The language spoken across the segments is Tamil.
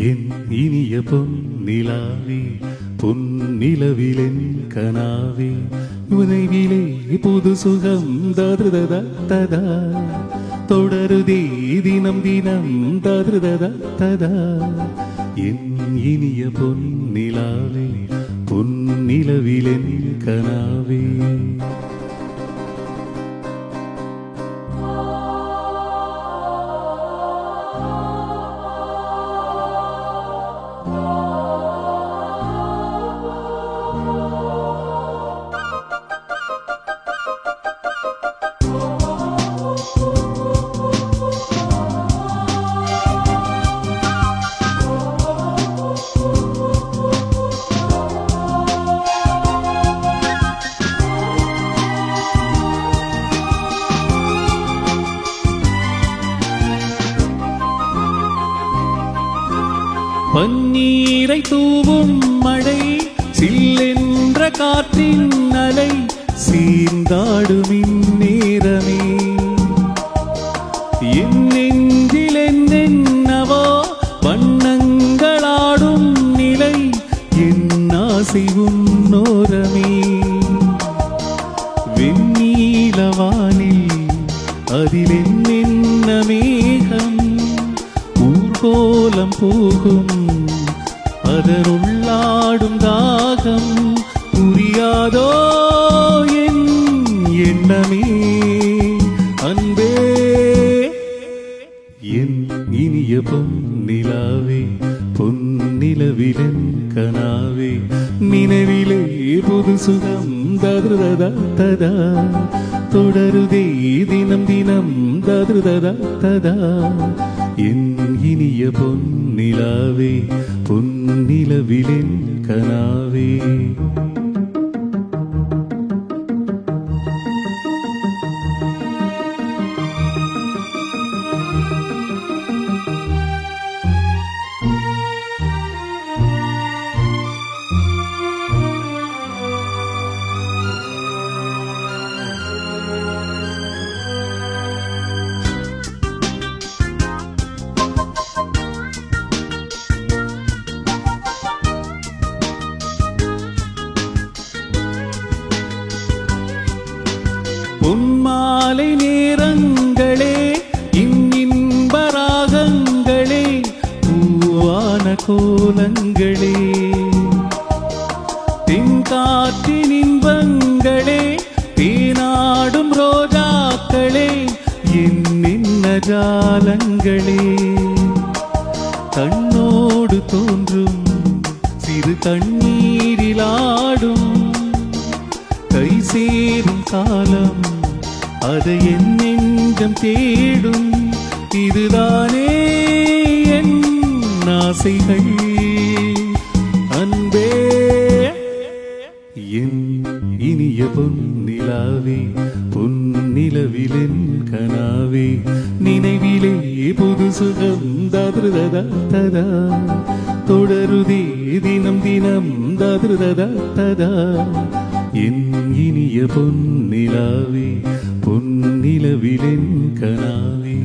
என் இனிய பொன்னிலாவே பொன்னிலவிலென் கனாவே உனைவிலே புது சுகம் ததா. தொடருதே தினம் தினம் ததா. என் இனிய பொன்னிலாவே பொன்னிலவிலென் கனாவே பன்னீரை தூவும் மழை சில்லென்ற காற்றின் அலை சீர்ந்தாடும் இந்நேரமே என் நெஞ்சில் என்னென்னவோ வண்ணங்களாடும் நிலை என் ஆசை உன்னோரமே வெண்ணீலவானில் அதிலென்ன காலம் போகும். அதனுள்ளாடும் தாகம் புரியாதோ என் எண்ணமே. அன்பே என் இனிய பொன்னிலாவே பொன்னிலவிலன் கனாவே நினைவிலே புது சுகம் தருததா ததா. தொடருதே தினம் தினம் தருததா ததா. என் இனிய பொன்னிலாவே பொன்னிலவிலின் கனாவே பூவான கோலங்களே தென்காற்றின் இன்பங்களே தேனாடும் ரோஜாக்களே என்னென்ன ஜாலங்களே கண்ணோடு தோன்றும் சிறு தண்ணீரிலாடும் கை சேரும் காலம் அதை என் நெஞ்சம் தேடும் இதுதானே ஆசைகள் அன்பே. என் இனிய பொன்னிலாவே பொன்னிலவிலென் கனாவே நினைவிலே புது சுகம் தருததா ததா. தொடருதே தினம் தினம் தருததா ததா. என் இனிய பொன்னிலாவே பொன்னிலவிலென் கனாவே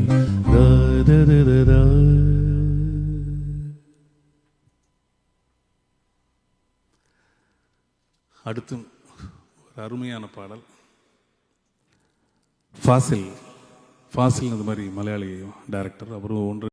அடுத்து ஒரு அருமையான பாடல். ஃபாசில் ஃபாசில் இந்த மாதிரி மலையாளி டைரக்டர் அப்புறம் ஒன்று